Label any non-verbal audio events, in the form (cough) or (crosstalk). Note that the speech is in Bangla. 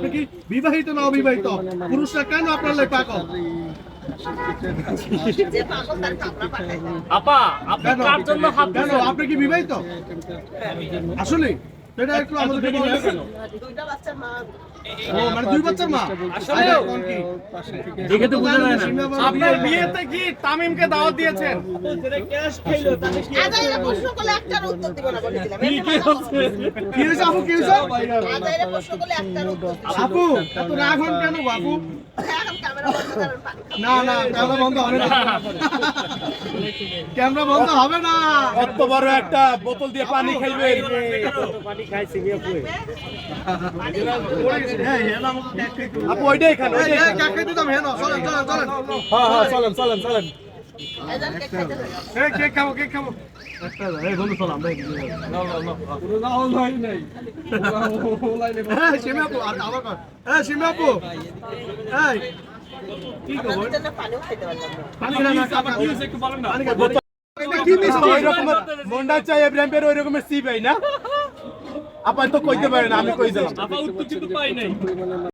আপনি কি বিবাহিত না অবিবাহিত? পুরুষরা কেন আপনার লাই পাগল? আপা আপনি কার জন্য হাত আপনি কি বিবাহিত? আসলে সেটা একটু বলবেন কেন দুইটা বাচ্চার মা। ও মানে দুই বাচ্চার মা? আসলে আচ্ছা, কোন কি? দেখে তো বোঝা যায় না। আপনার বিয়েতে কি তামিমকে দাওয়াত দিয়েছেন? আজাইরা প্রশ্ন করলে একটার উত্তর দিব না বলে দিলাম। এমনি মাথা কি হয়েছে আপু কি হয়েছে? আজাইরা প্রশ্ন করলে একটার উত্তর আপু এত রাগ হন কেন আপু? (laughs) না না ক্যামেরা বন্ধ হবে না। ক্যামেরা বন্ধ হবে না। কত বড় একটা বোতল দিয়ে পানি খাইবে। আপু ওইটাই খান ওইটাই চলেন, চলেন, চলেন। হ্যাঁ হ্যাঁ চলেন চলেন চলেন। না। না, না। মন্ডা চাই ইব্রাহিমের ওই রকমের সিপ না আপা তো কইতে পারেন আমি কই দিলাম পাই